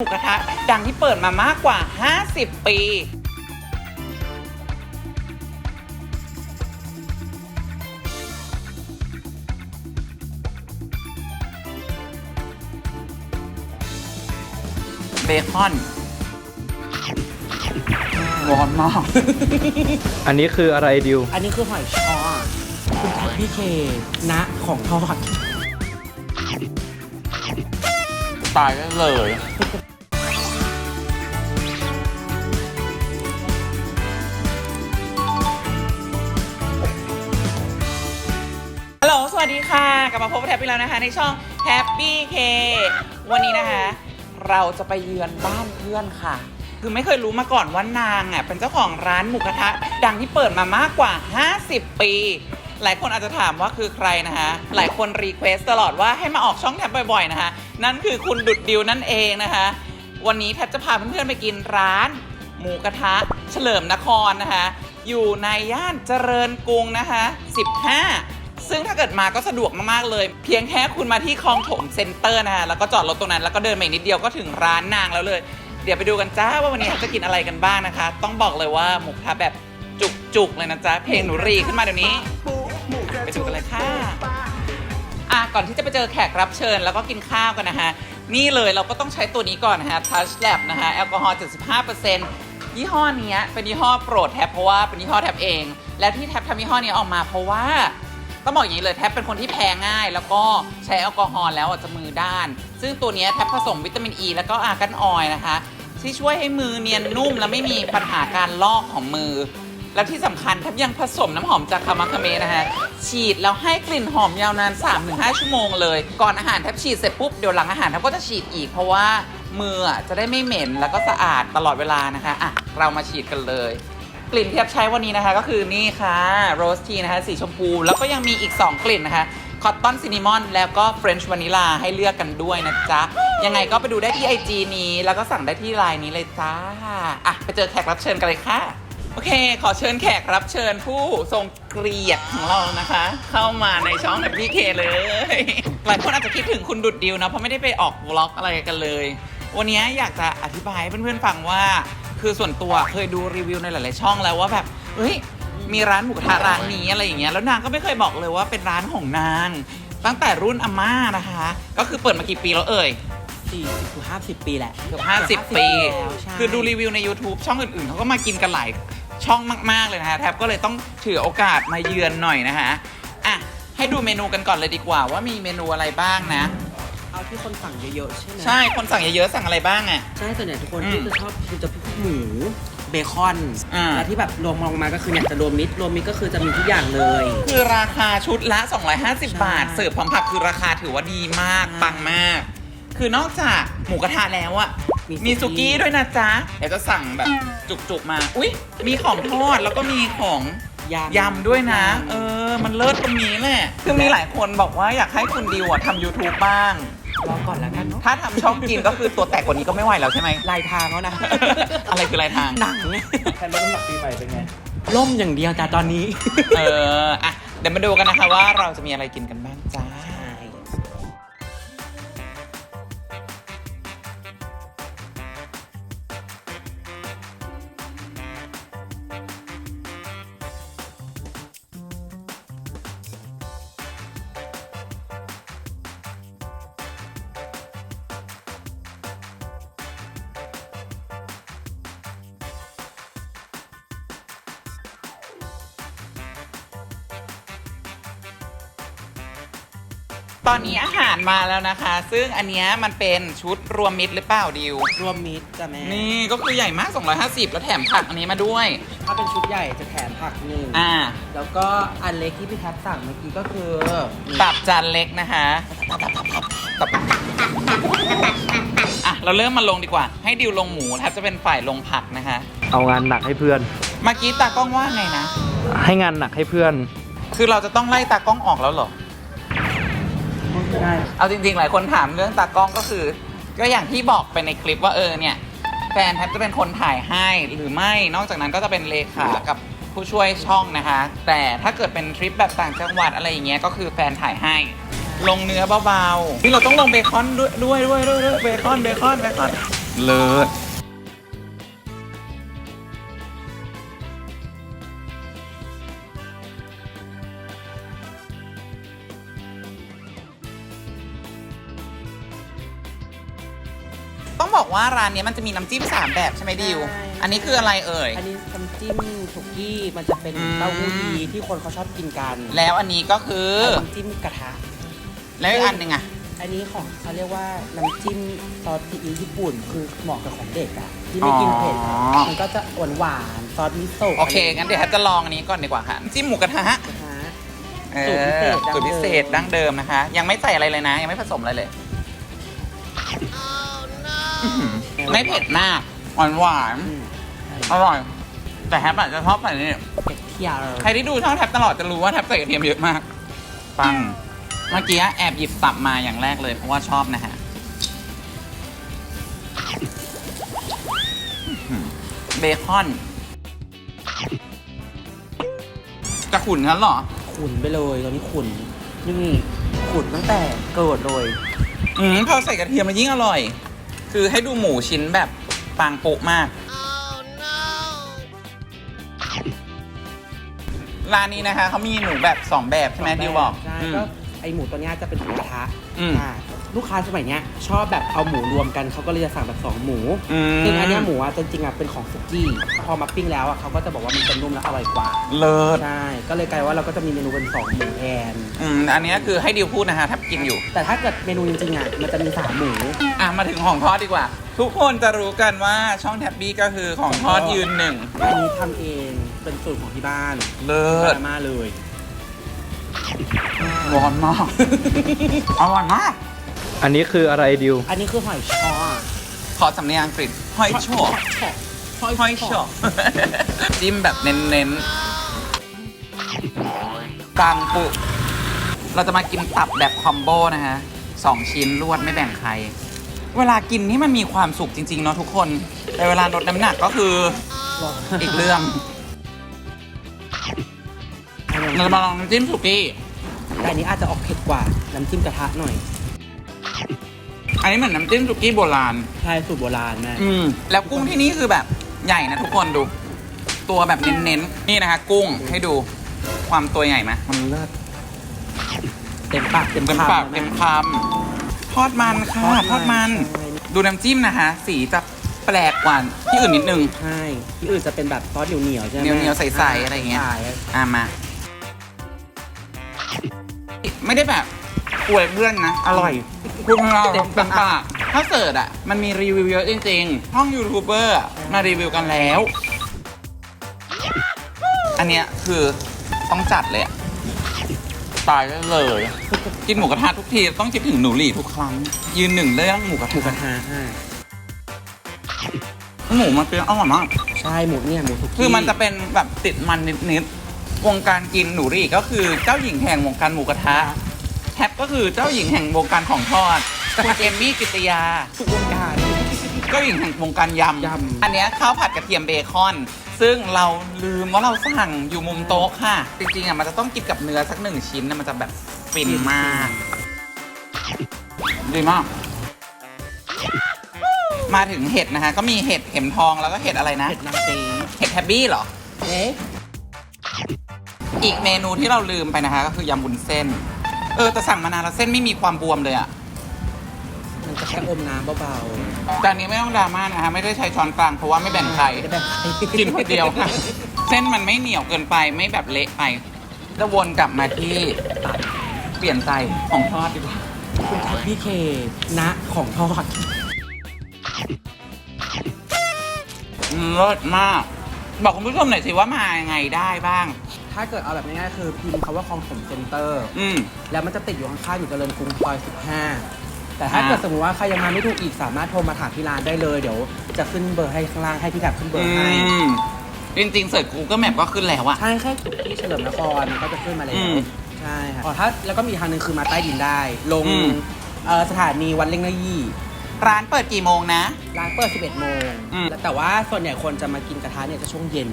หมูกระทะดังที่เปิดมามากกว่า 50 ปี เบคอนร้อนมาก อันนี้คืออะไรดิว อันนี้คือหอยชอคุณแท็กพี่เคนะของทอด ตายได้เลย วัสดีค่ะ กลับมาพบกับแท็บอีกแล้วนะคะ ในช่อง Happy K วันนี้นะคะ เราจะไปเยือนบ้านเพื่อนค่ะ คือไม่เคยรู้มาก่อนว่านางอะเป็นเจ้าของร้านหมูกระทะ ดังที่เปิดมามากกว่า 50 ปี หลายคนอาจจะถามว่าคือใครนะคะ หลายคนรีเควสตลอดว่าให้มาออกช่องแท็บบ่อยๆนะคะ นั่นคือคุณดุดดิวนั่นเองนะคะ วันนี้แท็บจะพาเพื่อนๆไปกินร้าน หมูกระทะ เฉลิมนครนะคะ อยู่ในย่านเจริญกรุงนะคะ 15 ซึ่งถ้าเกิดมาก็สะดวกมากๆเลย เพียงแค่คุณมาที่คลองถมเซ็นเตอร์นะคะแล้วก็จอดรถตรงนั้นแล้วก็เดินมาอีกนิดเดียวก็ถึงร้านนางแล้วเลย เดี๋ยวไปดูกันจ้าว่าวันนี้จะกินอะไรกันบ้างนะคะ ต้องบอกเลยว่าหมูกระทะแบบจุกๆเลยนะจ๊ะเพลงหนูรีขึ้นมาเดี๋ยวนี้ ไปดูกันเลยค่ะอะก่อนที่จะไปเจอแขกรับเชิญแล้วก็กินข้าวกันนะคะนี่เลยเราก็ต้องใช้ตัวนี้ก่อนนะคะ Touch Lab นะคะแอลกอฮอล์ 75%ยี่ห้อเนี้ยเป็นยี่ห้อโปรดแท็บเพราะว่าเป็นยี่ห้อแท็บเอง และที่แท็บทำยี่ห้อนี้ออกมาเพราะว่า ต้องบอกอย่างนี้เลยแท็บเป็นคนที่แพ้ง่าย แล้วก็ใช้แอลกอฮอล์แล้วอาจจะมือด้าน ซึ่งตัวนี้แท็บผสมวิตามินอ e ีแล้วก็อาร์กันออยนะคะ ที่ช่วยให้มือเนียนนุ่มและไม่มีปัญหาการลอกของมือ แล้วที่สำคัญแท็บยังผสมน้ำหอมจากคามาคาเมนะคะฉีดแล้วให้กลิ่นหอมยาวนาน 3-5 ชั่วโมงเลย ก่อนอาหารแท็บฉีดเสร็จปุ๊บเดี๋ยวหลังอาหารแท็บก็จะฉีดอีกเพราะว่ามือจะได้ไม่เหม็นแล้วก็สะอาดตลอดเวลานะคะอะเรามาฉีดกันเลย กลิ่นที่แท็บใช้วันนี้นะคะ ก็คือนี่ค่ะโรสทีนะคะสีชมพู แล้วก็ยังมีอีก 2 กลิ่นนะคะคอตตอนซินนามอนแล้วก็เฟรนช์วานิลาให้เลือกกันด้วยนะจ๊ะ ยังไงก็ไปดูได้ที่ IG นี้ แล้วก็สั่งได้ที่ไลน์นี้เลยจ้า อะ ไปเจอแขกรับเชิญกันเลยค่ะ โอเค ขอเชิญแขกรับเชิญผู้ทรงเกียรติของเรานะคะ เข้ามาในช่อง Happy K เลย หลายคนอาจจะคิดถึงคุณดุดดิวนะ เพราะไม่ได้ไปออกวล็อกอะไรกันเลย วันนี้อยากจะอธิบายให้เพื่อนๆฟังว่า คือส่วนตัวเคยดูรีวิวในหลาย ๆ ช่องแล้วว่าแบบเฮ้ยมีร้านหมูกระทะร้านนี้อะไรอย่างเงี้ยแล้วนางก็ไม่เคยบอกเลยว่าเป็นร้านของนาง ตั้งแต่รุ่นอาม่านะคะ ก็คือเปิดมากี่ปีแล้วเอ่ย40ถึง50ปีแหละเกือบ50ปี แล้วใช่คือดูรีวิวใน YouTube ช่องอื่น ๆเขาก็มากินกันหลายช่องมาก ๆ เลยนะฮะแทบก็เลยต้องถือโอกาสมาเยือนหน่อยนะฮะอะให้ดูเมนูกันก่อนเลยดีกว่าว่ามีเมนูอะไรบ้างนะเอา ที่คนสั่งเยอะๆใช่ไหมใช่ คนสั่งเยอะๆ สั่งอะไรบ้างอะ ใช่ส่วนใหญ่ทุกคนอืมที่จะชอบคือจะพวกหมูเบคอนอ่า แล้วที่แบบรวมลงมาก็คือเนี่ยจะรวมมิตรรวมมิตรก็คือจะมีทุกอย่างเลย คือราคาชุดละ 250ใช่บาท เสิร์ฟพร้อมผักคือราคาถือว่าดีมาก ใช่ปังมาก คือนอกจากหมูกระทะแล้วอะมีมีสุสุกี้ กี้ด้วยนะจ๊ะเดี๋ยวจะสั่งแบบจุกๆมา อุ๊ย มีของทอดแล้วก็มีของยำยำด้วยนะเออ มันเลิศตรงนี้แหละ คือมีหลายคนบอกว่าอยากให้คุณดิวอะทำ YouTube บ้าง รอก่อนแล้วกันเนาะถ้าทำช่องกินก็คือตัวแตกกว่านี้ก็ไม่ไหวแล้วใช่ไหมลายทางแล้วนะ อะไรคือลายทางหนังเนี่ยแทนลดน้ำหนักปีใหม่เป็นไง ล่มอย่างเดียวจ้ะตอนนี้ เอออะเดี๋ยวมาดูกันนะคะว่าเราจะมีอะไรกินกันบ้าง ตอนนี้อาหารมาแล้วนะคะ ซึ่งอันเนี้ยมันเป็นชุดรวมมิตรหรือเปล่าดิว รวมมิตรจ้ะแม่ นี่ก็คือใหญ่มาก 250 แล้วแถมผักอันนี้มาด้วย ถ้าเป็นชุดใหญ่จะแถมผักหนึ่งอ่า แล้วก็อันเล็กที่พี่แท็บสั่งเมื่อกี้ก็คือตับจานเล็กนะคะตับอะ เราเริ่มมาลงดีกว่า ให้ดิวลงหมูแทบจะเป็นฝ่ายลงผักนะคะ เอางานหนักให้เพื่อน เมื่อกี้ตากล้องว่าไงนะ ให้งานหนักให้เพื่อน คือเราจะต้องไล่ตากล้องออกแล้วเหรอ ได้ เอาจริงๆ หลายคนถามเรื่องตากล้องก็คือ ก็อย่างที่บอกไปในคลิปว่าเออเนี่ยแฟนแทบจะเป็นคนถ่ายให้หรือไม่นอกจากนั้นก็จะเป็นเลขากับผู้ช่วยช่องนะคะ แต่ถ้าเกิดเป็นทริปแบบต่างจังหวัดอะไรอย่างเงี้ยก็คือแฟนถ่ายให้ ลงเนื้อเบาๆนี่เราต้องลงเบคอนด้วยด้วยด้วยด้วยด้วยเบคอนเบคอนเบคอนเลิศ ว่าร้านนี้มันจะมีน้ำจิ้มสามแบบใช่ไหมดิว ใช่ อันนี้คืออะไรเอ่ย อันนี้น้ำจิ้มสุกี้มันจะเป็นอืม เต้าหู้ยีที่คนเขาชอบกินกันแล้วอันนี้ก็คือ น้ำจิ้มกระทะ แล้วอีกอันหนึ่งอะอันนี้ของเขาเรียกว่าน้ำจิ้มซอสซีอิ๊วญี่ปุ่น คือเหมาะกับของเด็กอะที่ไม่กินเผ็ดอะมันก็จะหวานหวานๆซอสมิโซะโอเค งั้นเดี๋ยวแฮปจะลองอันนี้ก่อนดีกว่าค่ะน้ำจิ้มหมูกระทะกระทะ เอสูตรพิเศษอดั้งเดิมสูตรพิเศษดั้งเดิมนะคะ ยังไม่ใส่อะไรเลยนะ ยังไม่ผสมอะไรเลยอื้ อหือไม่เผ็ดมาก หวานหวานอืมๆอร่อย แต่แฮปอาจจะชอบใส่นี่เผ็ดเคี่ยวใครที่ดูช่องแท็บตลอดจะรู้ว่าแท็บใส่กระเทียมเยอะมาก ปัง เมื่อกี้แอบหยิบตับมาอย่างแรกเลยเพราะว่าชอบนะฮะอื้อหือเบคอน จะขุนงั้นเหรอ ขุนไปเลยตอนนี้ขุนนี่ขุนตั้งแต่เกิดเลย อืมพอใส่กระเทียมมันยิ่งอร่อย คือให้ดูหมูชิ้นแบบปางโปะมาก ร้านนี้นะคะเขามีหมูแบบสองแบบใช่ไหมดิวบอกใช่อืม ก็ไอหมูตัวเนี้ยจะเป็นหมูกระทะอืม อ่า ลูกค้าสมัยเนี้ยชอบแบบเอาหมูรวมกันเขาก็เลยจะสั่งแบบสองหมูอืมซึ่งอันเนี้ยหมูอะจริงๆอะเป็นของสุกี้พอมาปิ้งแล้วอะเขาก็จะบอกว่ามันจะนุ่มและอร่อยกว่าเลิศใช่ก็เลยกลายว่าเราก็จะมีเมนูเป็นสองหมูแทนอืมอันนี้คือให้ดิวพูดนะคะถ้ากินอยู่ แต่ถ้าเกิดเมนูจริงๆอะมันจะมีสามหมู อะมาถึงของทอดดีกว่า ทุกคนจะรู้กันว่าช่องแท็บบี้ก็คือของทอดยืนหนึ่งอันนี้ทำเองเป็นสูตรของที่บ้านเลิศมาเลยร้อนมากอร่อยมาก อันนี้คืออะไรดิว อันนี้คือหอยชอขอสำเนียงอังกฤษหอยโชว์หอยโชว์จิ้มแบบเน้นๆกลางปุเราจะมากินตับแบบคอมโบนะฮะสองชิ้นรวดไม่แบ่งใคร เวลากินนี่มันมีความสุขจริง ๆ เนาะทุกคนแต่เวลาลดน้ำหนักก็คืออีกเรื่องเราจะมาลองน้ำจิ้มสุกี้แต่อันนี้อาจจะออกเผ็ดกว่าน้ำจิ้มกระทะหน่อยอั นนี้เหมือนน้ำจิ้มสุกี้โบราณ ใช่สูตรโบราณแม่อืม แล้วกุ้งที่นี่คือแบบใหญ่นะทุกคนดู ตัวแบบเน้นๆ นี่นะคะ กุ้งให้ดูความตัวใหญ่ไหมมันเลิศเต็มปากเต็มเต็มคำปากนะเต็มคำทอดมันค่ะทอดมันใช่ดูน้ำจิ้มนะคะ สีจะแปลกกว่าที่อื่นนิดนึง ใช่ที่อื่นจะเป็นแบบซอสเหนียวๆใช่ไหมเหนียวๆใสๆอะไรอย่างเงี้ย ใช่อะมา ไม่ได้แบบ อวยเพื่อนนะ อร่อย คุณเราเต็มปากถ้าเสิร์ชอะ มันมีรีวิวเยอะจริงๆ ห้องยูทูบเบอร์อะมารีวิวกันแล้ว อันเนี้ยคือต้องจัดเลยอะตายได้เลย กินหมูกระทะทุกทีต้องคิดถึงหนูหลี่ทุกครั้ง ยืนหนึ่งเรื่องหมูกระหมูกระทะทะใช่หมูมันเป็นอร่อยมาก ใช่หมูเนี่ยหมูสุกี้คือมันจะเป็นแบบติดมันนิดๆวงการกินหนูหรี่ก็คือเจ้าหญิงแห่งวงการหมูกระทะ แท็บก็คือเจ้าหญิงแห่งวงการของทอดคุณเอมมี่กิตยา ทุกวงการ เจ้าหญิงแห่งวงการยำยำอันเนี้ยข้าวผัดกระเทียมเบคอน ซึ่งเราลืมว่าเราสั่งอยู่มุมโต๊ะค่ะ จริงๆอะมันจะต้องกินกับเนื้อสักหนึ่งชิ้นนะมันจะแบบฟินมาก ดีมาก มาถึงเห็ดนะคะ ก็มีเห็ดเข็มทองแล้วก็เห็ดอะไรนะเผ็ดนางเตเห็ดแฮบบี้เหรอ เอ๊ะอีกเมนูที่เราลืมไปนะคะ ก็คือยำบุญเส้น เออแต่สั่งมานานแล้วเส้นไม่มีความบวมเลยอะมันจะแค่อมน้ำเบาจานนี้ไม่ต้องดราม่านะคะไม่ได้ใช้ช้อนกลางเพราะว่าไม่ๆแบ่งใครไม่ได้แบ่งใครกินคนเดียวค่ะ เส้นมันไม่เหนียวเกินไปไม่แบบเละไปจะวนกลับมาที่ตัดเปลี่ยนใจของทอดดีกว่า คุณทัพพี่เคณของทอดเลิศมาก บอกคุณผู้ชมหน่อยสิว่ามายังไงได้บ้าง ถ้าเกิดเอาแบบง่ายๆคือพิมพ์คำว่าคลองถมเซ็นเตอร์ อืม แล้วมันจะติดอยู่ข้างๆอยู่เจริญกรุงซอย 15 แต่ถ้าอ่า เกิดสมมติว่าใครยังมาไม่ถูกอีกสามารถโทรมาถามที่ร้านได้เลย เดี๋ยวจะขึ้นเบอร์ให้ข้างล่างให้พี่แท็บขึ้นเบออืร์ให้ มจริงๆเสิร์ช Google Map ก็ขึ้นแล้วอะ ใช่แค่จุดที่เฉลิมนครก็จะขึ้นมาแล้อืวมใช่ค่ะอ๋อถ้าแล้วก็มีอีกทางหนึ่งคือมาใต้ดินได้ ลงอืม เอ่อสถานีวัดเล่งนายี่ ร้านเปิดกี่โมงนะ ร้านเปิด 11 โมง อืมแต่ว่าส่วนใหญ่คนจะมากินกระทะเนี่ยจะช่วงเย็น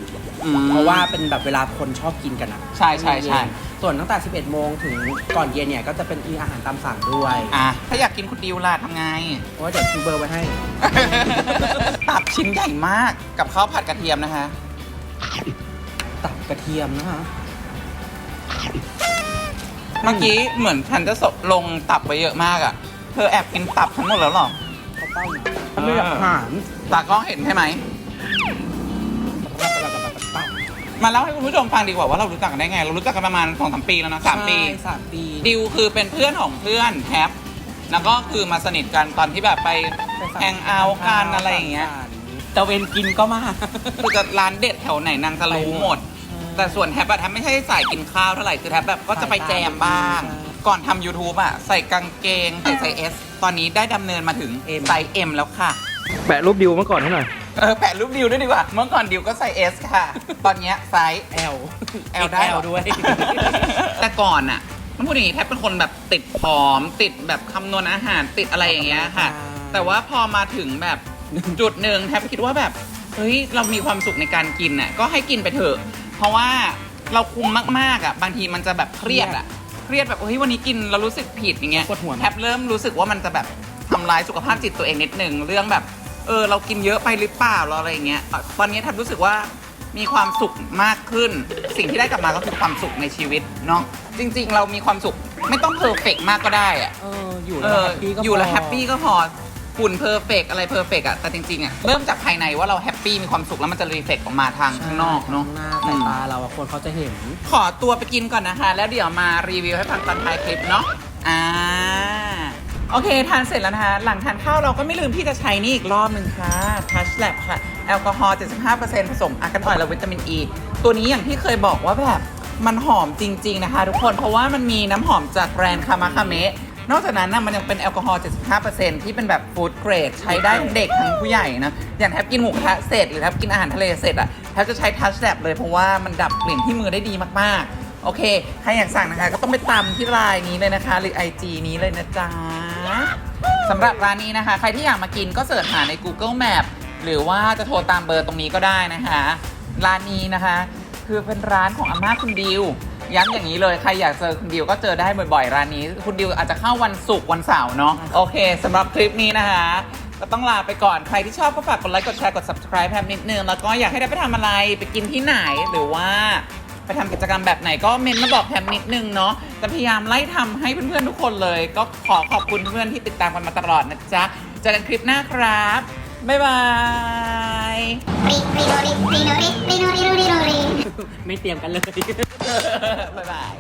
อืมเพราะว่าเป็นแบบเวลาคนชอบกินกันอะใช่ใช่ใช่ส่วนตั้งแต่ 11 โมงถึงก่อนเย็นเนี่ยก็จะเป็นมีอาหารตามสั่งด้วยอะถ้าอยากกินคุณดิวล่ะทำไงเพราะว่าเดี๋ยวทิ้งเบอร์ไว้ให้ ตับชิ้นใหญ่มากกับข้าวผัดกระเทียมนะคะ ตับกระเทียมนะคะเมื่อกี้เหมือนฉันจะสบลงตับไปเยอะมากอะ่ะ เธอแอบกินตับทั้งหมดแล้วเหรอ เขาเป้าหน่อยถ้าไม่อยากหารตากล้องเห็นใช่ไหม มาเล่าให้คุณผู้ชมฟังดีกว่าว่าเรารู้จักกันได้ไง เรารู้จักกันประมาณสองสามปีแล้วนะสามปีใช่สามปีดิวคือเป็นเพื่อนของเพื่อนแท็บแล้วก็คือมาสนิทกันตอนที่แบบไปไปสั่แฮงเอาท์กันอะไรอย่างเงี้ย ตะเวนกินก็มา คือจะร้านเด็ดแถวไหนนางจะรู้หมด แต่ส่วนแท็บอะแท็บไม่ใช่สายกินข้าวเท่าไหร่คือแท็บแบบก็จะไปแจมบ้าง ใช่ ก่อนทำ YouTube อะใส่กางเกง ใส่ไซส์ S ตอนนี้ได้ดำเนินมาถึง M ไซส์ M แล้วค่ะ แปะรูปดิวเมื่อก่อนให้หน่อย เออ แปะรูปดิวด้วยดีกว่า เมื่อก่อนดิวก็ไซส์ S ค่ะ ตอนเนี้ยไซส์แอล L ได้เหรอ ด้วย แต่ก่อนอะต้องพูดอย่างนี้แทบเป็นคนแบบติดผอม ติดแบบคำนวณอาหารติดอะไรอย่างเงี้ยค่ะใช่แต่ว่าพอมาถึงแบบ จุดหนึ่งแทบคิดว่าแบบเฮ้ยเรามีความสุขในการกินน่ะก็ให้กินไปเถอะ เพราะว่าเราคุมมากๆอะบางทีมันจะแบบเครียดอะ เครียดแบบเฮ้ยวันนี้กินเรารู้สึกผิดอย่างเงี้ยปวดหัวไหม แทบเริ่มรู้สึกว่ามันจะแบบทำร้ายสุขภาพจิตตัวเองนิดนึงเรื่องแบบเออเรากินเยอะไปหรือเปล่าเราอะไรอย่างเงี้ยตอนนี้แทบรู้สึกว่ามีความสุขมากขึ้น สิ่งที่ได้กลับมาก็คือความสุขในชีวิตเนาะจริง ๆ เรามีความสุขไม่ต้องเพอร์เฟกมากก็ได้อะ เอออยู่เอแล้วอแฮปปี้ก็อยู่แล้วพแฮปปี้ก็พอ หุ่นเพอร์เฟกอะไรเพอร์เฟกอะแต่จริงๆอะเริ่มจากภายในว่าเราแฮปปี้มีความสุขแล้วมันจะรีเฟกออกมาทางข้างนอกเนาะข้างหน้าสายตาเราอะคนเขาจะเห็น ขอตัวไปกินก่อนนะคะ แล้วเดี๋ยวมารีวิวให้ฟังตอนท้ายคลิปเนาะอ่าโอเค ทานเสร็จแล้วนะคะ หลังทานข้าวเราก็ไม่ลืมที่จะใช้นี่อีกรอบหนึ่งค่ะ Touch Lab ค่ะ แอลกอฮอล์ 75%ผสมอาร์กันออยล์และวิตามินอ e. ีตัวนี้อย่างที่เคยบอกว่าแบบมันหอมจริง ๆ นะคะ ทุกคนเพราะว่ามันมีน้ำหอมจากแบรนด์คามาคาเมะ นอกจากนั้นนะมันยังเป็นแอลกอฮอล์ 75%ที่เป็นแบบฟู้ดเกรด ใช้ได้ทั้งเด็กทั้งผู้ใหญ่นะ อย่างแทบกินหมูกระทะเสร็จ หรือแทบกินอาหารทะเลเสร็จอะแทบจะใช้ทัชแลบเลยเพราะว่ามันดับกลิ่นที่มือได้ดีมากๆ โอเค ใครอยากสั่งนะคะ ก็ต้องไปตามที่ไลน์นี้เลยนะคะ หรือ IG นี้เลยนะจ๊ะสำหรับร้านนี้นะคะ ใครที่อยากมากินก็เสิร์ชหาใน Google Map หรือว่าจะโทรตามเบอร์ตรงนี้ก็ได้นะคะ ร้านนี้นะคะ คือเป็นร้านของอาม่าคุณดิว ย้ำอย่างนี้เลย ใครอยากเจอคุณดิวก็เจอได้บ่อยๆ ร้านนี้ คุณดิวอาจจะเข้าวันศุกร์วันเสาร์เนาะ โอเคสำหรับคลิปนี้นะคะก็ต้องลาไปก่อน ใครที่ชอบก็ฝากกดไลค์ กดแชร์ กด subscribe แพมนิดนึง แล้วก็อยากให้ได้ไปทำอะไร ไปกินที่ไหน หรือว่าไปทำกิจกรรมแบบไหนก็เมนมาบอกแพมนิดนึงเนาะ จะพยายามไล่ทำให้เพื่อนๆทุกคนเลย ก็ขอขอบคุณเพื่อนที่ติดตามกันมาตลอดนะจ๊ะ เจอกันคลิปหน้าครับ บ๊ายบายไม่เตรียมกันเลย บ๊ายบาย